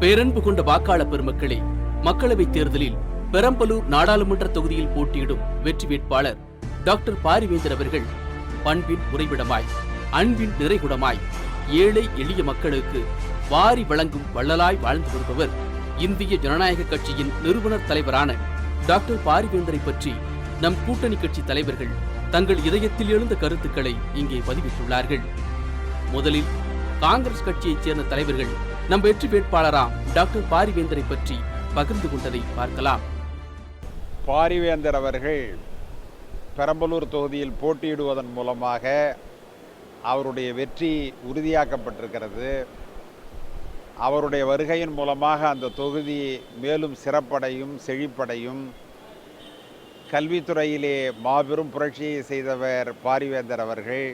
பேரன்பு கொண்ட வாக்காளர் பெருமக்களே மக்களவைத் தேர்தலில் பெரம்பலூர் நாடாளுமன்ற தொகுதியில் போட்டியிடும் வெற்றி வேட்பாளர் டாக்டர் பாரிவேந்தர் அவர்கள் பண்பின் உறைவிடமாய் அன்பின் நிறைகுடமாய் ஏழை எளிய மக்களுக்கு வாரி வழங்கும் வள்ளலாய் வாழ்ந்து வருபவர் இந்திய ஜனநாயக கட்சியின் நிறுவனர் தலைவரான டாக்டர் பாரிவேந்தரை பற்றி நம் கூட்டணி கட்சி தலைவர்கள் தங்கள் இதயத்தில் எழுந்த கருத்துக்களை இங்கே பதிவிட்டுள்ளார்கள். முதலில் காங்கிரஸ் கட்சியைச் சேர்ந்த தலைவர்கள் நம் வெற்றி வேட்பாளராம் டாக்டர் பாரிவேந்தரை பற்றி பகிர்ந்து கொண்டதை பார்க்கலாம். பாரிவேந்தர் அவர்கள் பெரம்பலூர் தொகுதியில் போட்டியிடுவதன் மூலமாக அவருடைய வெற்றி உறுதியாக்கப்பட்டிருக்கிறது. அவருடைய வருகையின் மூலமாக அந்த தொகுதி மேலும் சிறப்படையும் செழிப்படையும். கல்வித்துறையிலே மாபெரும் புரட்சியை செய்தவர் பாரிவேந்தர் அவர்கள்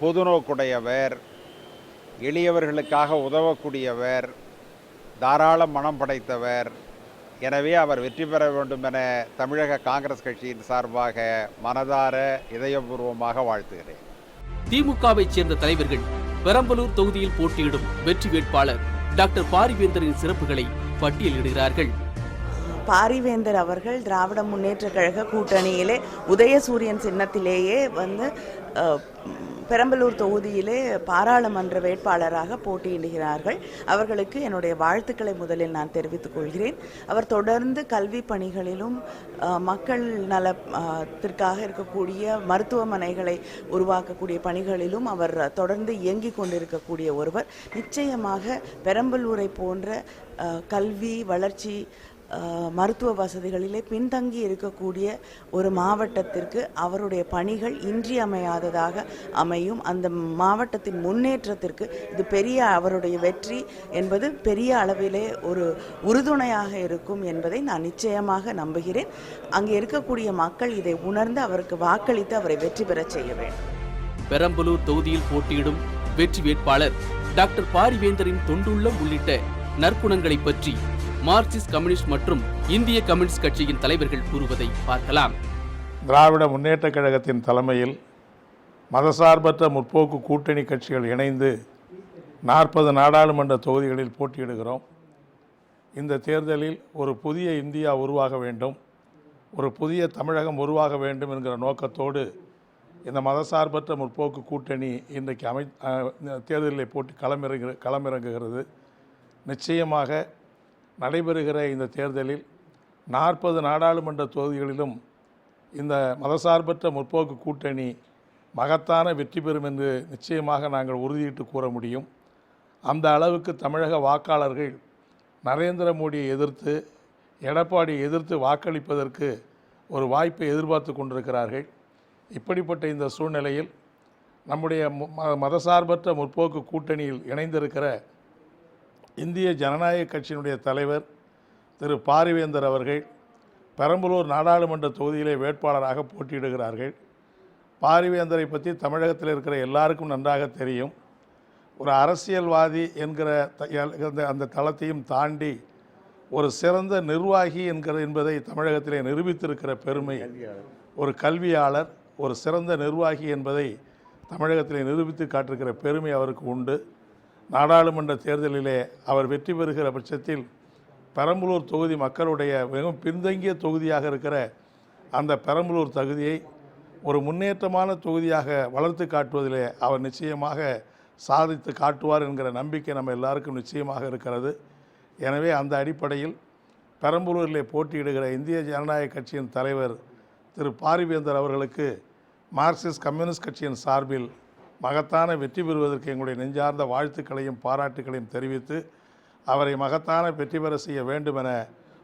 பொதுநோக்குடையவர். எளியவர்களுக்காக உதவக்கூடியவர் தாராள மனம் படைத்தவர். எனவே அவர் வெற்றி பெற வேண்டும் என தமிழக காங்கிரஸ் கட்சியின் சார்பாக மனதார இதயபூர்வமாக வாழ்த்துகிறேன். திமுகவைச் சேர்ந்த தலைவர்கள் பெரம்பலூர் தொகுதியில் போட்டியிடும் வெற்றி வேட்பாளர் டாக்டர் பாரிவேந்தரின் சிறப்புகளை பட்டியலிடுகிறார்கள். பாரிவேந்தர் அவர்கள் திராவிட முன்னேற்ற கழக கூட்டணியிலே உதயசூரியன் சின்னத்திலேயே வந்து பெரம்பலூர் தொகுதியிலே பாராளுமன்ற வேட்பாளராக போட்டியிடுகிறார்கள். அவர்களுக்கு என்னுடைய வாழ்த்துக்களை முதலில் நான் தெரிவித்துக் கொள்கிறேன். அவர் தொடர்ந்து கல்வி பணிகளிலும் மக்கள் நலத்திற்காக இருக்கக்கூடிய மருத்துவமனைகளை உருவாக்கக்கூடிய பணிகளிலும் அவர் தொடர்ந்து இயங்கிக் கொண்டிருக்கக்கூடிய ஒருவர். நிச்சயமாக பெரம்பலூரை போன்ற கல்வி வளர்ச்சி மருத்துவ வசதிகளிலே பின்தங்கி இருக்கக்கூடிய ஒரு மாவட்டத்திற்கு அவருடைய பணிகள் இன்றியமையாததாக அமையும். அந்த மாவட்டத்தின் முன்னேற்றத்திற்கு இது பெரிய அவருடைய வெற்றி என்பது பெரிய அளவிலே ஒரு உறுதுணையாக இருக்கும் என்பதை நான் நிச்சயமாக நம்புகிறேன். அங்கே இருக்கக்கூடிய மக்கள் இதை உணர்ந்து அவருக்கு வாக்களித்து அவரை வெற்றி பெறச் செய்ய வேண்டும். பெரம்பலூர் தொகுதியில் போட்டியிடும் வெற்றி வேட்பாளர் டாக்டர் பாரிவேந்தரின் தொண்டுள்ளம் உள்ளிட்ட நற்குணங்களை பற்றி மார்க்சிஸ்ட் கம்யூனிஸ்ட் மற்றும் இந்திய கம்யூனிஸ்ட் கட்சியின் தலைவர்கள் கூறுவதை பார்க்கலாம். திராவிட முன்னேற்ற கழகத்தின் தலைமையில் மதசார்பற்ற முற்போக்கு கூட்டணி கட்சிகள் இணைந்து நாற்பது நாடாளுமன்ற தொகுதிகளில் போட்டியிடுகிறோம். இந்த தேர்தலில் ஒரு புதிய இந்தியா உருவாக வேண்டும் ஒரு புதிய தமிழகம் உருவாக வேண்டும் என்கிற நோக்கத்தோடு இந்த மதசார்பற்ற முற்போக்கு கூட்டணி இன்றைக்கு அமை தேர்தலில் போட்டி களமிறங்கு களமிறங்குகிறது. நிச்சயமாக நடைபெறுகிற இந்த தேர்தலில் நாற்பது நாடாளுமன்ற தொகுதிகளிலும் இந்த மதசார்பற்ற முற்போக்கு கூட்டணி மகத்தான வெற்றி பெறும் என்று நிச்சயமாக நாங்கள் உறுதியிட்டு கூற முடியும். அந்த அளவுக்கு தமிழக வாக்காளர்கள் நரேந்திர மோடியை எதிர்த்து எடப்பாடியை எதிர்த்து வாக்களிப்பதற்கு ஒரு வாய்ப்பை எதிர்பார்த்து கொண்டிருக்கிறார்கள். இப்படிப்பட்ட இந்த சூழ்நிலையில் நம்முடைய ம- மதசார்பற்ற முற்போக்கு கூட்டணியில் இணைந்திருக்கிற இந்திய ஜனநாயக கட்சியினுடைய தலைவர் திரு பாரிவேந்தர் அவர்கள் பெரம்பலூர் நாடாளுமன்ற தொகுதியிலே வேட்பாளராக போட்டியிடுகிறார்கள். பாரிவேந்தரை பற்றி தமிழகத்தில் இருக்கிற எல்லாருக்கும் நன்றாக தெரியும். ஒரு அரசியல்வாதி என்கிற த- எல்- அந்த- அந்த தளத்தையும் தாண்டி ஒரு சிறந்த நிர்வாகி என்கிற என்பதை தமிழகத்திலே நிரூபித்திருக்கிற பெருமை. ஒரு கல்வியாளர் ஒரு சிறந்த நிர்வாகி என்பதை தமிழகத்திலே நிரூபித்து காட்டிருக்கிற பெருமை அவருக்கு உண்டு. நாடாளுமன்ற தேர்தலிலே அவர் வெற்றி பெறுகிற பட்சத்தில் பெரம்பலூர் தொகுதி மக்களுடைய மிகவும் பின்தங்கிய தொகுதியாக இருக்கிற அந்த பெரம்பலூர் தகுதியை ஒரு முன்னேற்றமான தொகுதியாக வளர்த்து காட்டுவதிலே அவர் நிச்சயமாக சாதித்து காட்டுவார் என்கிற நம்பிக்கை நம்ம எல்லாருக்கும் நிச்சயமாக இருக்கிறது. எனவே அந்த அடிப்படையில் பெரம்பலூரிலே போட்டியிடுகிற இந்திய ஜனநாயக கட்சியின் தலைவர் திரு பாரிவேந்தர் அவர்களுக்கு மார்க்சிஸ்ட் கம்யூனிஸ்ட் கட்சியின் சார்பில் மகத்தான வெற்றி பெறுவதற்கு எங்களுடைய நெஞ்சார்ந்த வாழ்த்துக்களையும் பாராட்டுகளையும் தெரிவித்து அவரை மகத்தான வெற்றி பெற செய்ய வேண்டுமென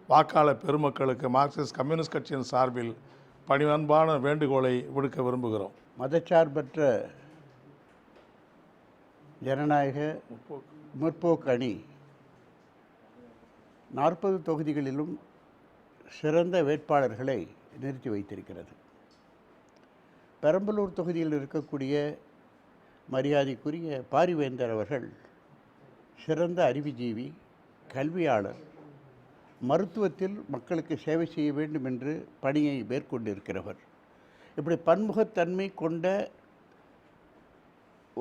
வாக்காளர் பெருமக்களுக்கு மார்க்சிஸ்ட் கம்யூனிஸ்ட் கட்சியின் சார்பில் பணிவன்பான வேண்டுகோளை விடுக்க விரும்புகிறோம். மதச்சார்பற்ற ஜனநாயக முற்போக்கு அணி நாற்பது தொகுதிகளிலும் சிறந்த வேட்பாளர்களை நிறுத்தி வைத்திருக்கிறது. பெரம்பலூர் தொகுதியில் இருக்கக்கூடிய மரியாதைக்குரிய பாரிவேந்தர் அவர்கள் சிறந்த அறிவுஜீவி கல்வியாளர் மருத்துவத்தில் மக்களுக்கு சேவை செய்ய வேண்டும் என்று பணியை மேற்கொண்டிருக்கிறவர். இப்படி பன்முகத்தன்மை கொண்ட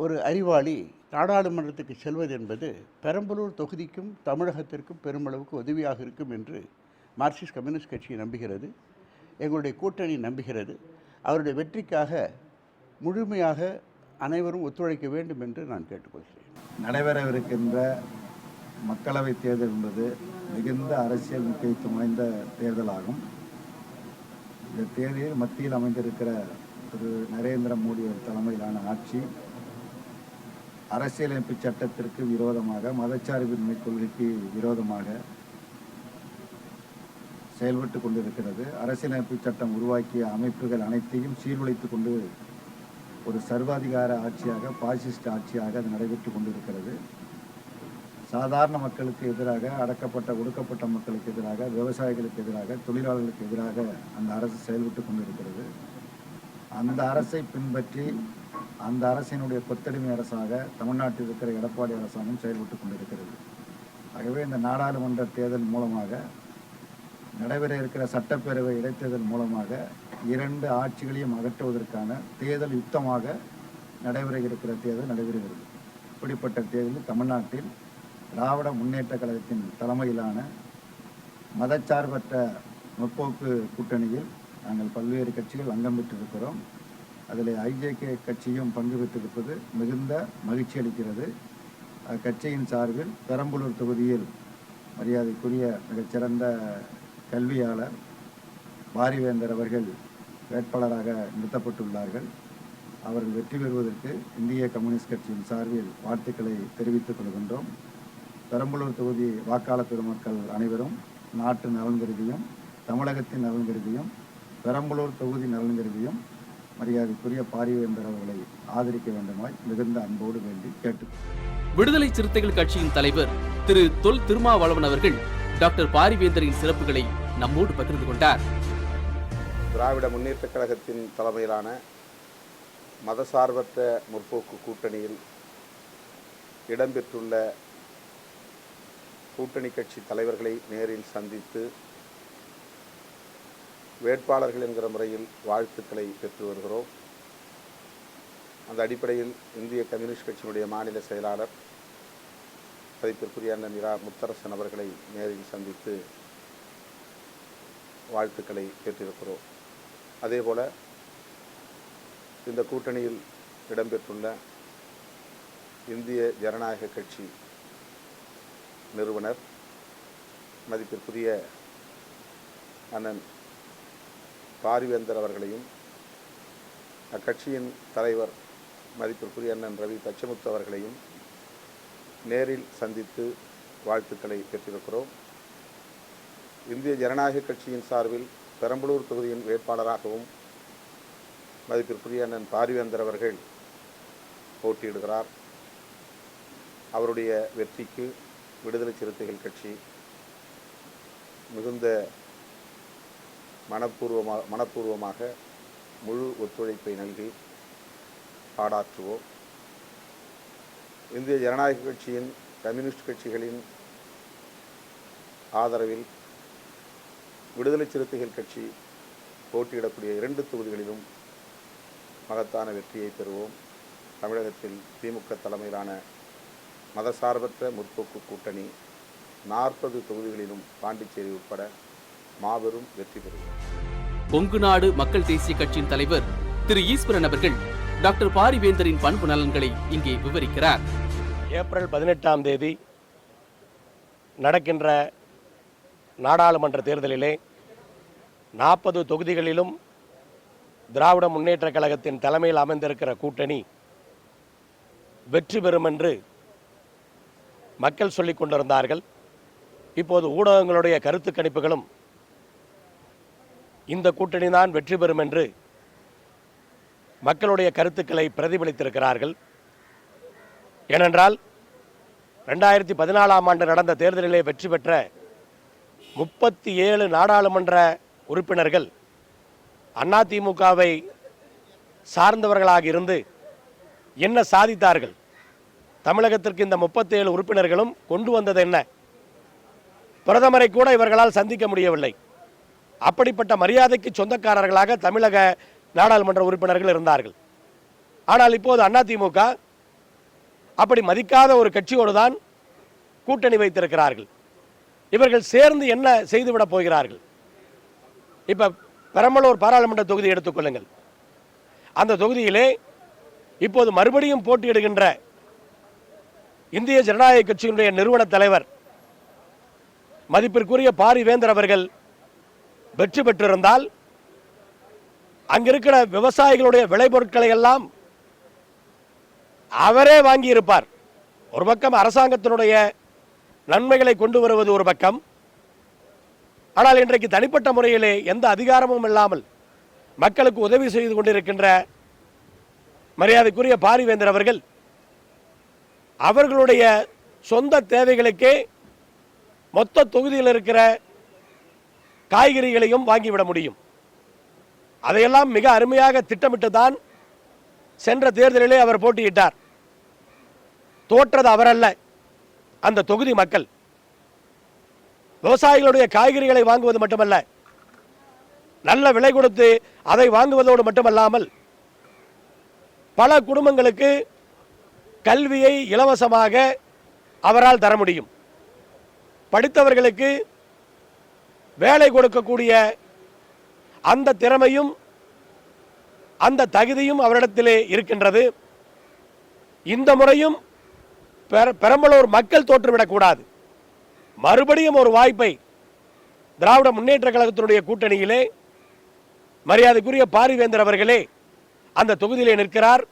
ஒரு அறிவாளி நாடாளுமன்றத்துக்கு செல்வது என்பது பெரம்பலூர் தொகுதிக்கும் தமிழகத்திற்கும் பெருமளவுக்கு உதவியாக இருக்கும் என்று மார்க்சிஸ்ட் கம்யூனிஸ்ட் கட்சி நம்புகிறது எங்களுடைய கூட்டணி நம்புகிறது. அவருடைய வெற்றிக்காக முழுமையாக அனைவரும் ஒத்துழைக்க வேண்டும் என்று நான் கேட்டுக்கொள்கிறேன். நடைபெறவிருக்கின்ற மக்களவைத் தேர்தல் என்பது மிகுந்த அரசியல் முக்கியத்துவம் வாய்ந்த தேர்தலாகும். இந்த தேர்தலில் மத்தியில் அமைந்திருக்கிற திரு. நரேந்திர மோடி தலைமையிலான ஆட்சி அரசியலமைப்பு சட்டத்திற்கு விரோதமாக மதச்சார்பின்மை கொள்கைக்கு விரோதமாக செயல்பட்டு கொண்டிருக்கிறது. அரசியலமைப்பு சட்டம் உருவாக்கிய அமைப்புகள் அனைத்தையும் சீர்குலைத்து கொண்டு ஒரு சர்வாதிகார ஆட்சியாக பாசிஸ்ட் ஆட்சியாக அது நடைபெற்று கொண்டிருக்கிறது. சாதாரண மக்களுக்கு எதிராக அடக்கப்பட்ட ஒடுக்கப்பட்ட மக்களுக்கு எதிராக விவசாயிகளுக்கு எதிராக தொழிலாளர்களுக்கு எதிராக அந்த அரசு செயல்பட்டு கொண்டிருக்கிறது. அந்த அரசை பின்பற்றி அந்த அரசினுடைய கொத்தடிமை அரசாக தமிழ்நாட்டில் இருக்கிற எடப்பாடி அரசாங்கம் செயல்பட்டு கொண்டிருக்கிறது. ஆகவே இந்த நாடாளுமன்ற தேர்தல் மூலமாக நடைபெற இருக்கிற சட்டப்பேரவை இடைத்தேர்தல் மூலமாக இரண்டு ஆட்சிகளையும் அகற்றுவதற்கான தேர்தல் யுத்தமாக நடைபெற இருக்கிற தேர்தல் நடைபெறுகிறது. இப்படிப்பட்ட தேர்தலில் தமிழ்நாட்டில் திராவிட முன்னேற்ற கழகத்தின் தலைமையிலான மதச்சார்பற்ற முற்போக்கு கூட்டணியில் நாங்கள் பல்வேறு கட்சிகள் அங்கம் பெற்றிருக்கிறோம். அதில் ஐஜேகே கட்சியும் பங்கு பெற்றிருப்பது மிகுந்த மகிழ்ச்சி அளிக்கிறது. அக்கட்சியின் சார்பில் பெரம்பலூர் தொகுதியில் மரியாதைக்குரிய மிகச்சிறந்த கல்வியாளர் பாரிவேந்தர் அவர்கள் வேட்பாளராக நிறுத்தப்பட்டுள்ளார்கள். அவர்கள் வெற்றி பெறுவதற்கு இந்திய கம்யூனிஸ்ட் கட்சியின் சார்பில் வாழ்த்துக்களை தெரிவித்துக் கொள்கின்றோம். பெரம்பலூர் தொகுதி வாக்காளர் பெருமக்கள் அனைவரும் நாட்டு நலன் கருதியும் தமிழகத்தின் நலன் கருதியும் பெரம்பலூர் தொகுதி நலன் கருதியும் மரியாதைக்குரிய பாரிவேந்தர் அவர்களை ஆதரிக்க வேண்டுமாய் மிகுந்த அன்போடு வேண்டி கேட்டு விடுதலை சிறுத்தைகள் கட்சியின் தலைவர் திரு தொல் திருமாவளவன் அவர்கள் டாக்டர் பாரிவேந்தரின் சிறப்புகளை நம்மோடு பகிர்ந்து கொண்டார். திராவிட முன்னேற்றக் கழகத்தின் தலைமையிலான மதசார்பற்ற முற்போக்கு கூட்டணியில் இடம்பெற்றுள்ள கூட்டணி கட்சி தலைவர்களை நேரில் சந்தித்து வேட்பாளர்கள் என்கிற முறையில் வாழ்த்துக்களை பெற்று வருகிறோம். அந்த அடிப்படையில் இந்திய கம்யூனிஸ்ட் கட்சியினுடைய மாநில செயலாளர் மதிப்பிற்குரிய அண்ணன் இரா முத்தரசன் அவர்களை நேரில் சந்தித்து வாழ்த்துக்களை பெற்றிருக்கிறோம் அதேபோல இந்த கூட்டணியில் இடம்பெற்றுள்ள இந்திய ஜனநாயக கட்சி நிறுவனர் மதிப்பிற்குரிய அண்ணன் பாரிவேந்தர் அவர்களையும் அக்கட்சியின் தலைவர் மதிப்பிற்குரிய அண்ணன் ரவி தச்சமுத்து அவர்களையும் நேரில் சந்தித்து வாழ்த்துக்களை பெற்றிருக்கிறோம். இந்திய ஜனநாயக கட்சியின் சார்பில் பெரம்பலூர் தொகுதியின் வேட்பாளராகவும் மதிப்பிற்குரிய அண்ணன் பாரிவேந்தர் அவர்கள் போட்டியிடுகிறார். அவருடைய வெற்றிக்கு விடுதலை சிறுத்தைகள் கட்சி மிகுந்த மனப்பூர்வமாக மனப்பூர்வமாக முழு ஒத்துழைப்பை நல்கி பாடாற்றுவோம். இந்திய ஜனநாயக கட்சியின் கம்யூனிஸ்ட் கட்சிகளின் ஆதரவில் விடுதலை சிறுத்தைகள் கட்சி போட்டியிடக்கூடிய இரண்டு தொகுதிகளிலும் மகத்தான வெற்றியை பெறுவோம். தமிழகத்தில் திமுக தலைமையிலான மதசார்பற்ற முற்போக்கு கூட்டணி நாற்பது தொகுதிகளிலும் பாண்டிச்சேரி உட்பட மாபெரும் வெற்றி பெறுவோம் கொங்கு நாடு மக்கள் தேசிய கட்சியின் தலைவர் திரு ஈஸ்வரன் அவர்கள் டாக்டர் பாரிவேந்தரின் பண்பு நலன்களை இங்கே விவரிக்கிறார். ஏப்ரல் பதினெட்டாம் தேதி நடக்கின்ற நாடாளுமன்ற தேர்தலிலே நாற்பது தொகுதிகளிலும் திராவிட முன்னேற்றக் கழகத்தின் தலைமையில் அமைந்திருக்கிற கூட்டணி வெற்றி பெறும் என்று மக்கள் சொல்லிக் கொண்டிருந்தார்கள். இப்போது ஊடகங்களுடைய கருத்து கணிப்புகளும் இந்த கூட்டணி தான் வெற்றி பெறும் என்று மக்களுடைய கருத்துக்களை பிரதிபலித்திருக்கிறார்கள். ஏனென்றால் ரெண்டாயிரத்தி பதினாலாம் ஆண்டு நடந்த தேர்தலிலே வெற்றி பெற்ற முப்பத்தி ஏழு நாடாளுமன்ற உறுப்பினர்கள் அதிமுகவை சார்ந்தவர்களாக இருந்து என்ன சாதித்தார்கள்? தமிழகத்திற்கு இந்த முப்பத்தேழு உறுப்பினர்களும் கொண்டு வந்தது என்ன? பிரதமரை கூட இவர்களால் சந்திக்க முடியவில்லை. அப்படிப்பட்ட மரியாதைக்கு சொந்தக்காரர்களாக தமிழக நாடாளுமன்ற உறுப்பினர்கள் இருந்தார்கள். ஆனால் இப்போது அதிமுக அப்படி மதிக்காத ஒரு கட்சியோடு தான் கூட்டணி வைத்திருக்கிறார்கள். இவர்கள் சேர்ந்து என்ன செய்துவிட போகிறார்கள்? இப்ப பெரம்பலூர் பாராளுமன்ற தொகுதி எடுத்துக்கொள்ளுங்கள் அந்த தொகுதியிலே இப்போது மறுபடியும் போட்டியிடுகின்ற இந்திய ஜனநாயக கட்சியினுடைய நிறுவன தலைவர் மதிப்பிற்குரிய பாரிவேந்தர் அவர்கள் வெற்றி பெற்றிருந்தால் அங்கிருக்கிற விவசாயிகளுடைய விளைபொருட்களை எல்லாம் அவரே வாங்கி இருப்பார் ஒரு பக்கம் அரசாங்கத்தினுடைய நன்மைகளை கொண்டு வருவது ஒரு பக்கம். ஆனால் இன்றைக்கு தனிப்பட்ட முறையிலே எந்த அதிகாரமும் இல்லாமல் மக்களுக்கு உதவி செய்து கொண்டிருக்கின்ற மரியாதைக்குரிய பாரிவேந்தர் அவர்கள் அவர்களுடைய சொந்த தேவைகளுக்கே மொத்த தொகுதியில் இருக்கிற காய்கறிகளையும் வாங்கிவிட முடியும். அதையெல்லாம் மிக அருமையாக திட்டமிட்டு தான் சென்ற தேர்தலிலே அவர் போட்டியிட்டார். தோற்றது அவரல்ல. அந்த தொகுதி மக்கள். விவசாயிகளுடைய காய்கறிகளை வாங்குவது மட்டுமல்ல நல்ல விலை கொடுத்து அதை வாங்குவதோடு மட்டுமல்லாமல் பல குடும்பங்களுக்கு கல்வியை இலவசமாக அவரால் தர முடியும். படித்தவர்களுக்கு வேலை கொடுக்கக்கூடிய அந்த திறமையும் அந்த தகுதியும் அவரிடத்திலே இருக்கின்றது. இந்த முறையும் பெரம்பலூர் மக்கள் தோற்றுவிடக்கூடாது. மறுபடியும் ஒரு வாய்ப்பை திராவிட முன்னேற்ற கழகத்தினுடைய கூட்டணியிலே மரியாதைக்குரிய பாரிவேந்தர் அவர்களே அந்த தொகுதியிலே நிற்கிறார்.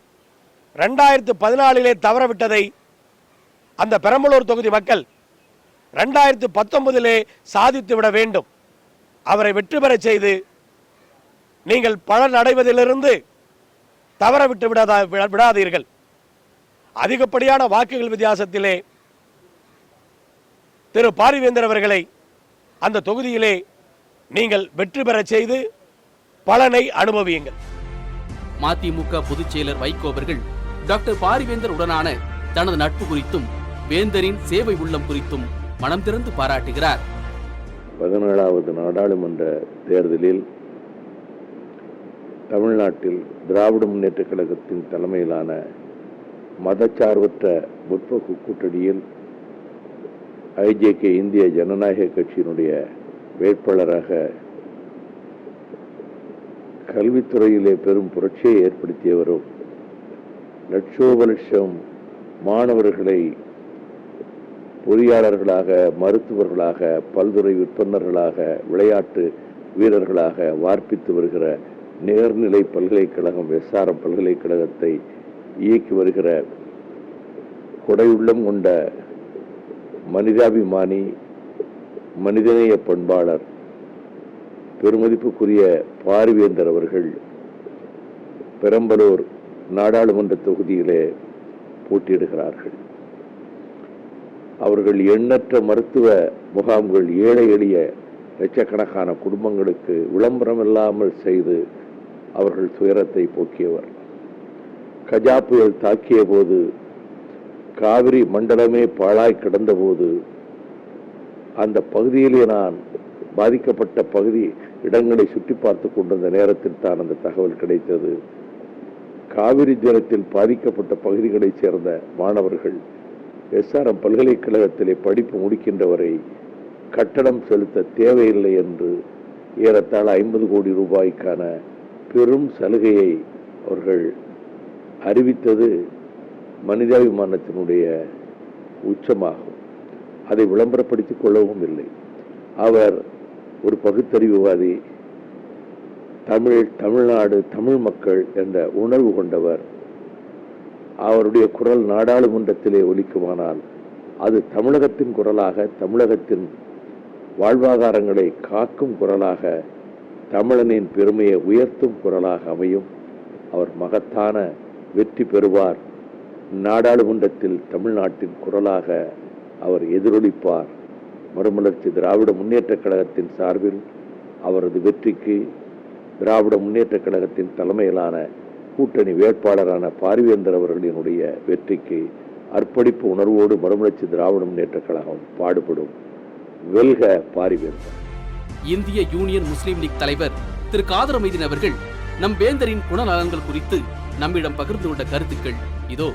ரெண்டாயிரத்து பதினாலிலே தவறவிட்டதை அந்த பெரம்பலூர் தொகுதி மக்கள் ரெண்டாயிரத்து பத்தொன்பதிலே சாதித்து விட வேண்டும். அவரை வெற்றி பெற செய்து நீங்கள் பலன் அடைவதிலிருந்து தவற விட்டு விடாதா விடாதீர்கள். அதிகப்படியான வாக்குகள் வித்தியாசத்திலே திரு பாரிவேந்தர் அவர்களை அந்த தொகுதியிலே நீங்கள் வெற்றி பெறச் செய்து பலனை அனுபவியுங்கள். மதிமுக பொதுச் செயலர் வைகோ அவர்கள் டாக்டர் பாரிவேந்தர் உடனான தனது நட்பு குறித்தும் வேந்தரின் சேவை உள்ளம் குறித்தும் மனம் திறந்து பாராட்டுகிறார். பதினேழாவது நாடாளுமன்ற தேர்தலில் தமிழ்நாட்டில் திராவிட முன்னேற்றக் கழகத்தின் தலைமையிலான மதச்சார்பற்ற முற்போக்கு கூட்டணியில் ஐஜேகே இந்திய ஜனநாயக கட்சியினுடைய வேட்பாளராக கல்வித்துறையிலே பெரும் புரட்சியை ஏற்படுத்தியவரும் லட்சோப லட்சம் மாணவர்களை பொறியாளர்களாக மருத்துவர்களாக பல்துறை விற்பனர்களாக விளையாட்டு வீரர்களாக வார்ப்பித்து வருகிற நேர்நிலை பல்கலைக்கழகம் எஸ்ஆர்எம் பல்கலைக்கழகத்தை இயக்கி வருகிற கொடையுள்ளம் கொண்ட மனிதாபிமானி மனிதநேய பண்பாளர் பெருமதிப்புக்குரிய பார்வேந்தர் அவர்கள் பெரம்பலூர் நாடாளுமன்ற தொகுதியிலே போட்டியிடுகிறார்கள். அவர்கள் எண்ணற்ற மருத்துவ முகாம்கள் ஏழை எளிய லட்சக்கணக்கான குடும்பங்களுக்கு விளம்பரம் இல்லாமல் செய்து அவர்கள் துயரத்தை போக்கியவர். கஜா புயல் தாக்கிய போது காவிரி மண்டலமே பாழாய் கிடந்தபோது அந்த பகுதியிலே நான் பாதிக்கப்பட்ட பகுதி இடங்களை சுற்றி பார்த்து கொண்டிருந்த நேரத்தில் தான் அந்த தகவல் கிடைத்தது. காவிரி ஜலத்தில் பாதிக்கப்பட்ட பகுதிகளைச் சேர்ந்த மாணவர்கள் எஸ்ஆர்எம் பல்கலைக்கழகத்திலே படிப்பு முடிக்கின்றவரை கட்டணம் செலுத்த தேவையில்லை என்று ஏறத்தாழ ஐம்பது கோடி ரூபாய்க்கான பெரும் சலுகையை அவர்கள் அறிவித்தது மனிதாபிமானத்தினுடைய உச்சமாகும். அதை விளம்பரப்படுத்திக் கொள்ளவும் இல்லை. அவர் ஒரு பகுத்தறிவுவாதி தமிழ் தமிழ்நாடு தமிழ் மக்கள் என்ற உணர்வு கொண்டவர். அவருடைய குரல் நாடாளுமன்றத்திலே ஒலிக்குமானால் அது தமிழகத்தின் குரலாக தமிழகத்தின் வாழ்வாதாரங்களை காக்கும் குரலாக தமிழனின் பெருமையை உயர்த்தும் குரலாக அமையும். அவர் மகத்தான வெற்றி பெறுவார். நாடாளுமன்றத்தில் தமிழ்நாட்டின் குரலாக அவர் எதிரொலிப்பார். மறுமலர்ச்சி திராவிட முன்னேற்றக் கழகத்தின் சார்பில் அவரது வெற்றிக்கு திராவிட முன்னேற்றக் கழகத்தின் தலைமையிலான கூட்டணி வேட்பாளரான பார்வேந்தர் அவர்களினுடைய வெற்றிக்கு அர்ப்பணிப்பு உணர்வோடு மறுமலர்ச்சி திராவிட முன்னேற்றக் கழகம் பாடுபடும். வெல்க பாரிவேந்தர். இந்திய யூனியன் முஸ்லீம் லீக் தலைவர் திரு காதர் மைதீன் அவர்கள் நம் வேந்தரின் குணநலன்கள் குறித்து நம்மிடம் பகிர்ந்து கொண்ட கருத்துக்கள் இதோ.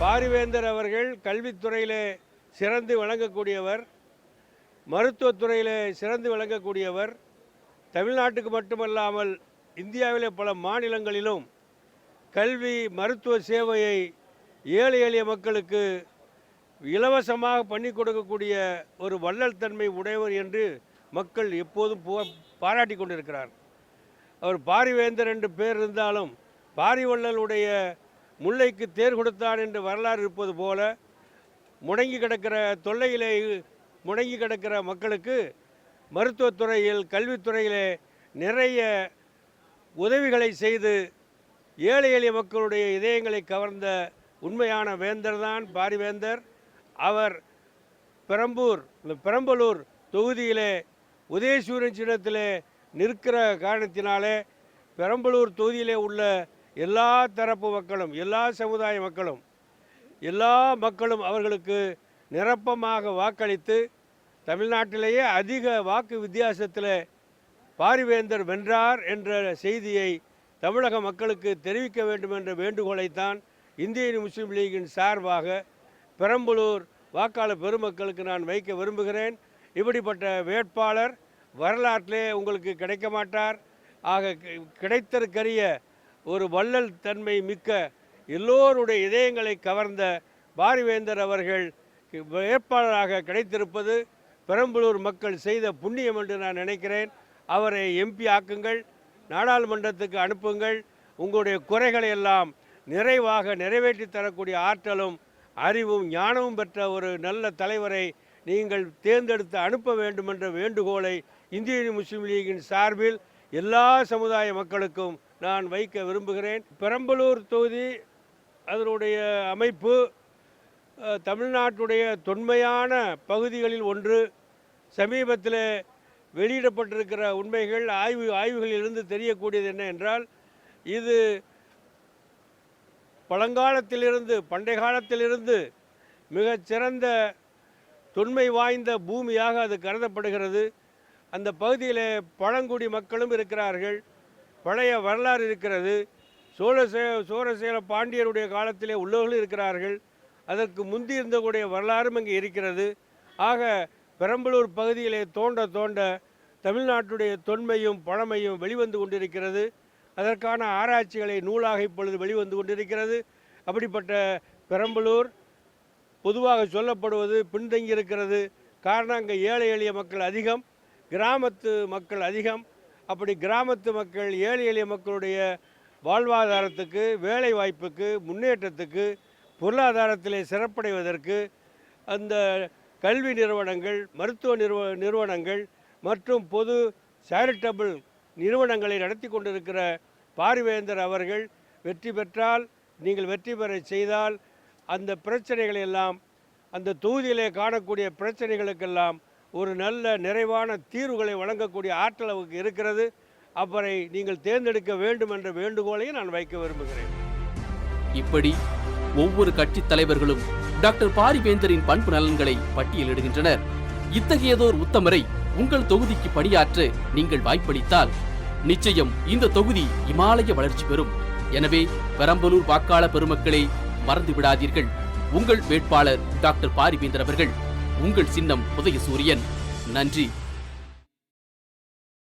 பாரிவேந்தர் அவர்கள் கல்வித்துறையிலே சிறந்து விளங்கக்கூடியவர் மருத்துவத்துறையிலே சிறந்து விளங்கக்கூடியவர். தமிழ்நாட்டுக்கு மட்டுமல்லாமல் இந்தியாவிலே பல மாநிலங்களிலும் கல்வி மருத்துவ சேவையை ஏழை எளிய மக்களுக்கு இலவசமாக பண்ணி கொடுக்கக்கூடிய ஒரு வள்ளல் தன்மை உடையவர் என்று மக்கள் எப்போதும் பாராட்டி கொண்டிருக்கிறார் அவர் பாரிவேந்தர் என்று பேர் இருந்தாலும் பாரிவள்ளலுடைய முல்லைக்கு தேர் கொடுத்தான் என்று வரலாறு இருப்பது போல முடங்கி கிடக்கிற தொல்லையிலே முடங்கி கிடக்கிற மக்களுக்கு மருத்துவத்துறையில் கல்வித்துறையிலே நிறைய உதவிகளை செய்து ஏழை எளிய மக்களுடைய இதயங்களை கவர்ந்த உண்மையான வேந்தர் தான் பாரிவேந்தர். அவர் பெரம்பூர் இந்த பெரம்பலூர் தொகுதியிலே உதயசூரன் சின்னத்திலே நிற்கிற காரணத்தினாலே பெரம்பலூர் தொகுதியிலே உள்ள எல்லா தரப்பு மக்களும் எல்லா சமுதாய மக்களும் எல்லா மக்களும் அவர்களுக்கு நிரப்பமாக வாக்களித்து தமிழ்நாட்டிலேயே அதிக வாக்கு வித்தியாசத்தில் பாரிவேந்தர் வென்றார் என்ற செய்தியை தமிழக மக்களுக்கு தெரிவிக்க வேண்டும் என்ற வேண்டுகோளைத்தான் இந்திய முஸ்லீம் லீகின் சார்பாக பெரம்பலூர் வாக்காளர் பெருமக்களுக்கு நான் வைக்க விரும்புகிறேன். இப்படிப்பட்ட வேட்பாளர் வரலாற்றிலே உங்களுக்கு கிடைக்க மாட்டார். ஆக கிடைத்தற்கரிய ஒரு வள்ளல் தன்மை மிக்க எல்லோருடைய இதயங்களை கவர்ந்த பாரிவேந்தர் அவர்கள் வேட்பாளராக கிடைத்திருப்பது பெரம்பலூர் மக்கள் செய்த புண்ணியம் என்று நான் நினைக்கிறேன். அவரை எம்பி ஆக்குங்கள் நாடாளுமன்றத்துக்கு அனுப்புங்கள். உங்களுடைய குறைகளை எல்லாம் நிறைவாக நிறைவேற்றி தரக்கூடிய ஆற்றலும் அறிவும் ஞானமும் பெற்ற ஒரு நல்ல தலைவரை நீங்கள் தேர்ந்தெடுத்து அனுப்ப வேண்டும் என்ற வேண்டுகோளை இந்திய முஸ்லீம் லீகின் சார்பில் எல்லா சமுதாய மக்களுக்கும் நான் வைக்க விரும்புகிறேன். பெரம்பலூர் தொகுதி அதனுடைய அமைப்பு தமிழ்நாட்டுடைய தொன்மையான பகுதிகளில் ஒன்று. சமீபத்தில் வெளியிடப்பட்டிருக்கிற உண்மைகள் ஆய்வு ஆய்வுகளிலிருந்து தெரியக்கூடியது என்ன என்றால் இது பழங்காலத்திலிருந்து பண்டை காலத்திலிருந்து மிகச்சிறந்த தொன்மை வாய்ந்த பூமியாக அது கருதப்படுகிறது. அந்த பகுதியில் பழங்குடி மக்களும் இருக்கிறார்கள். பழைய வரலாறு இருக்கிறது. சோழசே சோழசேல பாண்டியருடைய காலத்திலே உள்ளவர்களும் இருக்கிறார்கள். அதற்கு முந்தி இருந்தக்கூடிய வரலாறும் இங்கே இருக்கிறது. ஆக பெரம்பலூர் பகுதியிலே தோண்ட தோண்ட தமிழ்நாட்டுடைய தொன்மையும் பழமையும் வெளிவந்து கொண்டிருக்கிறது. அதற்கான ஆராய்ச்சிகளை நூலாக இப்பொழுது வெளிவந்து கொண்டிருக்கிறது. அப்படிப்பட்ட பெரம்பலூர் பொதுவாக சொல்லப்படுவது பின்தங்கி இருக்கிறது காரணம் அங்கே ஏழை எளிய மக்கள் அதிகம். கிராமத்து மக்கள் அதிகம். அப்படி கிராமத்து மக்கள் ஏழை எளிய மக்களுடைய வாழ்வாதாரத்துக்கு வேலை வாய்ப்புக்கு முன்னேற்றத்துக்கு பொருளாதாரத்திலே சிறப்படைவதற்கு அந்த கல்வி நிறுவனங்கள் மருத்துவ நிறுவ நிறுவனங்கள் மற்றும் பொது சேரிட்டபிள் நிறுவனங்களை நடத்தி கொண்டிருக்கிற பாரிவேந்தர் அவர்கள் வெற்றி பெற்றால் நீங்கள் வெற்றி பெற செய்தால் அந்த பிரச்சனைகளை எல்லாம் அந்த தொகுதியிலே காணக்கூடிய பிரச்சனைகளுக்கெல்லாம் ஒரு நல்ல நிறைவான தீர்வுகளை வழங்கக்கூடிய ஆற்றல் அவருக்கு இருக்கிறது. அவரை நீங்கள் தேர்ந்தெடுக்க வேண்டும் என்ற வேண்டுகோளையும் நான் வைக்க விரும்புகிறேன். இப்படி ஒவ்வொரு கட்சித் தலைவர்களும் டாக்டர் பாரிவேந்தரின் பண்பு நலன்களை பட்டியலிடுகின்றனர். இத்தகையதோர் உத்தமரை உங்கள் தொகுதிக்கு பணியாற்ற நீங்கள் வாய்ப்பளித்தால் நிச்சயம் இந்த தொகுதி இமாலய வளர்ச்சி பெறும். எனவே பெரம்பலூர் வாக்காளர் பெருமக்களை மறந்து விடாதீர்கள் உங்கள் வேட்பாளர் டாக்டர் பாரிவேந்தர் அவர்கள். உங்கள் சின்னம் உதய சூரியன் நன்றி.